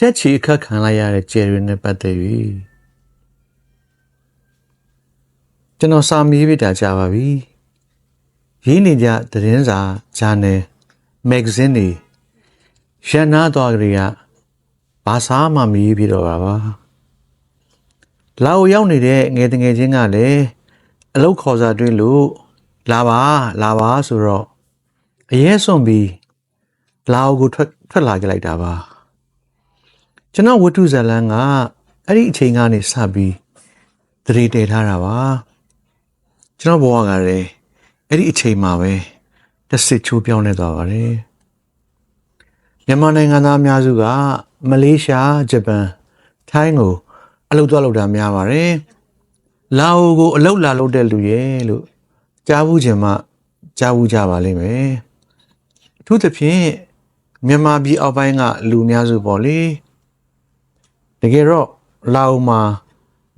ချက်ချီအခက်ခံလိုက်ရတဲ့ကျယ်ရီနဲ့ပတ်သက်၍ကျွန်တော်စာမေးပြတာကြာပါပြီရေးနေကြသတင်းစာဂျာနယ်မဂ္ဂဇင်းတွေရန်နာသွားကြရဘာသာမှမရေးပြတော့ပါပါလာအိုရောက်နေတဲ့ငယ်တငယ်ချင်းကလည်းအလုတ်ခေါ်စာတွင်းလို့လာပါလာပါဆိုတော့အရေးစွန်ပြီးလာအိုကိုထွက်ထွက်လာကြလိုက်တာပါ ကျွန်တော်ဝတ္ထုဇလန်းကအဲ့ဒီအချိန်ကနေစပြီးသတိတည်ထားတာပါကျွန်တော်ဘဝကလည်းအဲ့ဒီအချိန်မှာပဲတစ်စစ်ချိုးပြောင်းနေသွားပါတယ်မြန်မာနိုင်ငံသားအများစုကမလေးရှားဂျပန်ထိုင်းကိုအလုပ်သွားလုပ်တာများပါတယ်လာအိုကိုအလုပ်လာလုပ်တဲ့လူရဲ့လို့ကြားဘူးခြင်းမှကြားဘူးကြပါလိမ့်မယ်အထူးသဖြင့်မြန်မာပြည်အောက်ပိုင်းကလူများစုပေါ့လေ တကယ်တော့လာအိုမှာ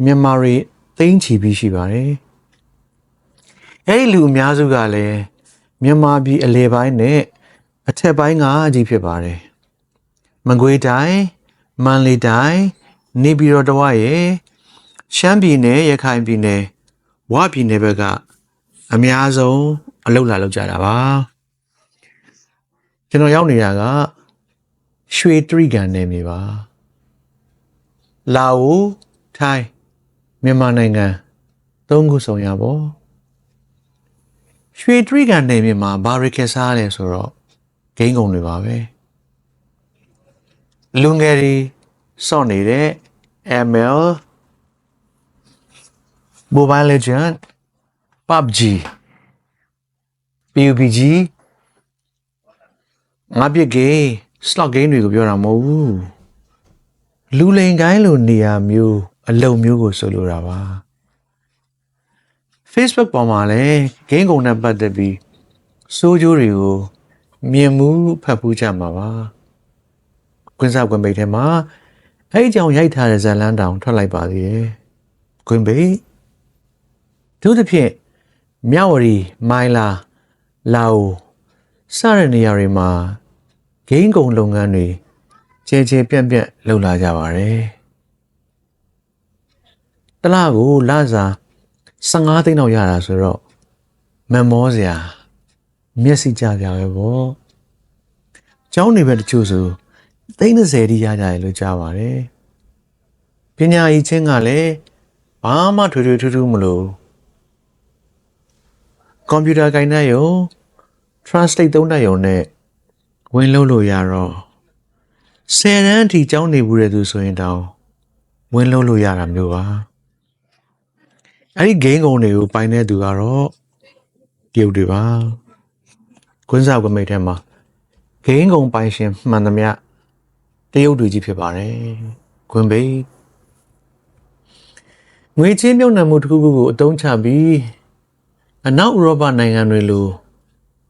မြန်မာတွေသိန်းချီပြီးရှိပါတယ်အဲ့ဒီလူအများစုကလည်းမြန်မာပြည်အလဲပိုင်းနဲ့အထက်ပိုင်းကကြီးဖြစ်ပါတယ်မကွေးတိုင်းမန္တလေးတိုင်းနေပြည်တော်တဝရဲ့ရှမ်းပြည်နယ်ရခိုင်ပြည်နယ်ဝပြည်နယ်ဘက်ကအများဆုံးအလုပ်လာလုပ်ကြတာပါကျွန်တော်ရောက်နေတာကရွှေတရိကန်နယ်မြေပါ လာအိုထိုင်းမြန်မာနိုင်ငံသုံးခုစုံရပါရွှေတရိကန်နယ်မြေမှာဘာရခေစားလဲဆိုတော့ဂိမ်းကုန်တွေပါပဲလူငယ်တွေစော့နေတဲ့ ML Mobile Legend PUBG PUBG ငါပြစ်ဂိမ်း slot game တွေကိုပြောတာမဟုတ်ဘူး လူလိန်ကိုင်းလိုနေရာမျိုး အလုံမျိုးကိုဆိုလိုတာပါ Facebook ပေါ်မှာလည်းဂိမ်းကုန်နဲ့ပတ်သက်ပြီးစိုးကြိုးတွေကိုမြင်မှုဖတ်ဖူးကြမှာပါကွင်းစားကွန်ပိတ်ထဲမှာအဲ့ဒီကြောင့်ရိုက်ထားတဲ့ဇာတ်လမ်းတောင်ထွက်လိုက်ပါသေးတယ်ကွင်းပိတ်သူတစ်ဖြင့်မြဝတီမိုင်းလာလာအိုစတဲ့နေရာတွေမှာဂိမ်းကုန်လုပ်ငန်းတွေ ကျဲကျဲပြန့်ပြန့်လှုပ်လာကြပါတယ်တလားကိုလစာ15သိန်းတော့ရတာဆိုတော့မမောစရာမျက်စိကြကြပဲပေါ့ကျောင်းနေပဲတချို့ဆိုသိန်း30တိရကြတယ်လို့ကြားပါတယ်ပညာရေးချင်းကလည်းဘာမှထွေထွေထူးထူးမလို့ကွန်ပျူတာကိုင်တဲ့ရုံ translate သုံးတဲ့ရုံနဲ့ဝင်လို့လို့ရတော့ ဆယ်တန်းအထိကျောင်းနေဘူးတဲ့သူဆိုရင်တောင်ဝင်လို့လို့ရတာမျိုးပါအဲ့ဒီဂိမ်းကုံတွေကိုပိုင်တဲ့သူကတော့တရုတ်တွေပါကွင်းစားကွန်မိတ်ထဲမှာဂိမ်းကုံပိုင်ရှင်မှန်သမျှတရုတ်တွေကြီးဖြစ်ပါတယ်ကွင်းပိတ်ငွေချင်းမြုပ်နှံမှုတစ်ခုခုကိုအသုံးချပြီးအနောက်ဥရောပနိုင်ငံတွေလို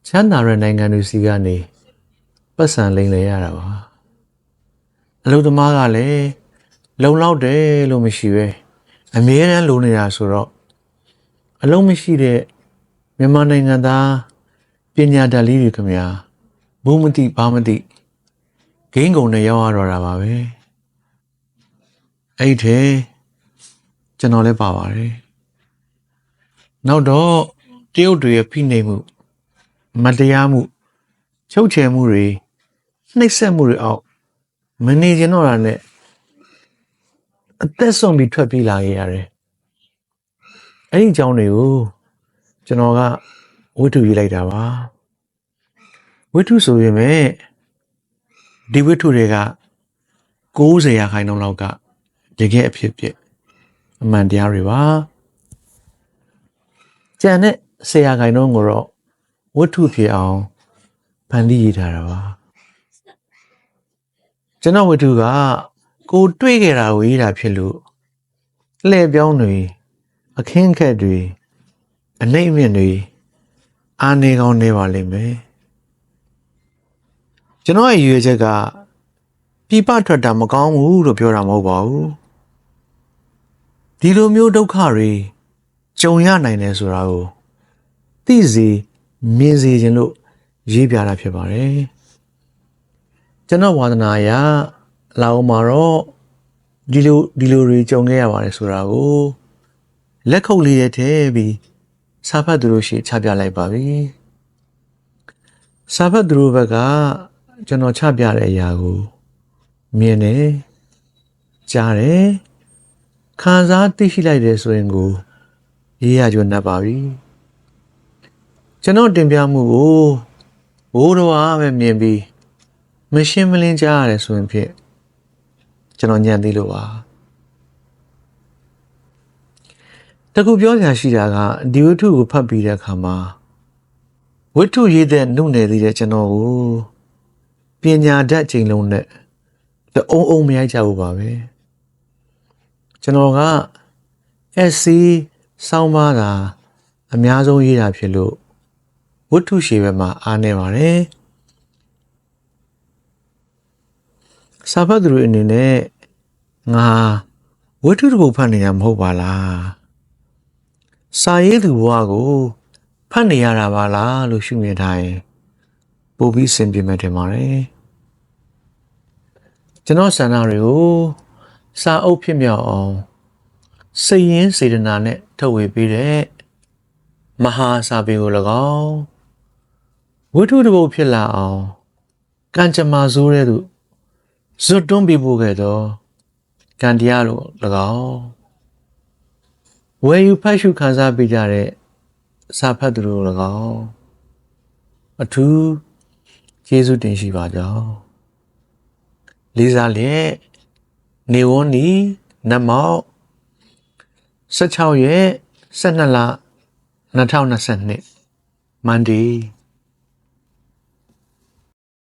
ချမ်းသာတဲ့နိုင်ငံတွေစီကနေပတ်စံလိမ့်လေရတာပါ အလုပ်သမားကလည်းလုံလောက်တယ်လို့မရှိပဲအမြဲတမ်းလိုနေတာဆိုတော့အလုံးမရှိတဲ့မြန်မာနိုင်ငံသားပညာတတ်လေးတွေခင်ဗျာဘူးမသိဘာမသိဂိမ်းကုန်နဲ့ရောက်ရတော့တာပါပဲအဲ့ဒီထဲကျွန်တော်လည်းပါပါတယ်နောက်တော့တရုတ်တွေရဲ့ဖိနှိပ်မှုမတရားမှုချုပ်ချယ်မှုတွေနှိပ်စက်မှုတွေအောက် မနေကျင်တော့တာနဲ့အသက်ဆုံးပြီးထွက်ပြေးလာခဲ့ရတယ်အဲ့ဒီအကြောင်းတွေကိုကျွန်တော်ကဝိတုရေးလိုက်တာပါဝိတုဆိုရင်ပဲဒီဝိတုတွေက90ရာခိုင်နှုန်းလောက်ကတကယ်အဖြစ်ဖြစ်အမှန်တရားတွေပါကြံတဲ့ဆရာခိုင်နှုန်းကိုတော့ဝိတုဖြစ်အောင်ဖန်တီးရေးထားတာပါ ကျွန်တော်ဝိတုကကိုတွေ့ခဲ့တာကိုရေးတာဖြစ်လို့လှည့်ပြောင်းတွေအခင်းခက်တွေအနှိမ့်အမြင့်တွေအာနေကောင်းနေပါလိမ့်မယ်ကျွန်တော်ရဲ့ရွေချက်ကပြပထွက်တာမကောင်းဘူးလို့ပြောတာမဟုတ်ပါဘူးဒီလိုမျိုးဒုက္ခတွေကြုံရနိုင်တယ်ဆိုတာကိုသိစေမြင်စေခြင်းလို့ရေးပြတာဖြစ်ပါတယ် ကျွန်တော်ဝါသနာအရလာအောင်မှာတော့ဒီလိုဒီလိုတွေကြုံခဲ့ရပါတယ်ဆိုတာကိုလက်ခုပ်လေးရဲ့ထဲပြီးစာဖတ်သူတို့ရှိချပြလိုက်ပါပြီစာဖတ်သူတို့ဘက်ကကျွန်တော်ချပြတဲ့အရာကိုမြင်တယ်ကြားတယ်ခံစားသိရှိလိုက်တယ်ဆိုရင်ကိုရေးရကြွတ်နေပါပြီကျွန်တော်တင်ပြမှုကိုဘိုးတော်အားပဲမြင်ပြီး မရှင်းမလင်းကြားရတယ်ဆိုရင်ဖြင့်ကျွန်တော်ညံသေးလို့ပါတခုပြောစရာရှိတာကဒီဝတ္ထုကိုဖတ်ပြီးတဲ့အခါမှာဝတ္ထုရေးတဲ့နှုတ်နယ်သေးတဲ့ကျွန်တော်ကိုပညာတတ်ချိန်လုံးနဲ့တအုံအုံမရိုက်ကြဘူးပါပဲကျွန်တော်က SC စောင်းပါတာအများဆုံးရေးတာဖြစ်လို့ဝတ္ထုရှည်ဘက်မှာအားနေပါတယ် စာဖတ်သူတွေအနေနဲ့ငါဝတ္ထုတစ်ပုဒ်ဖတ်နေတာမဟုတ်ပါလားစာရေးသူဘဝကိုဖတ်နေရတာပါလားလို့ရှုမြင်ထားရင်ပို့ပြီးစင်ပြမယ်ထင်ပါတယ်ကျွန်တော်ဆန္ဒတွေကိုစာအုပ်ဖြစ်မြောက်အောင်စိတ်ရင်းစေတနာနဲ့ထုတ်ဝေပေးတဲ့မဟာစာပေကို၎င်းဝိထုတစ်ပုဒ်ဖြစ်လာအောင်ကံကြမ္မာဆိုးတဲ့သူ ဇွတ်တွန်းပြဖို့ခဲ့တော့ကံတရားလို၎င်းဝယ်ယူဖတ်ရှုခန်းစားပေးကြတဲ့စာဖတ်သူတို့၎င်းအထူးကျေးဇူးတင်ရှိပါကြောင်းလေးစားလျက်နေဝန်းနီနတ်မောက်16ရက်12လ2022 Monday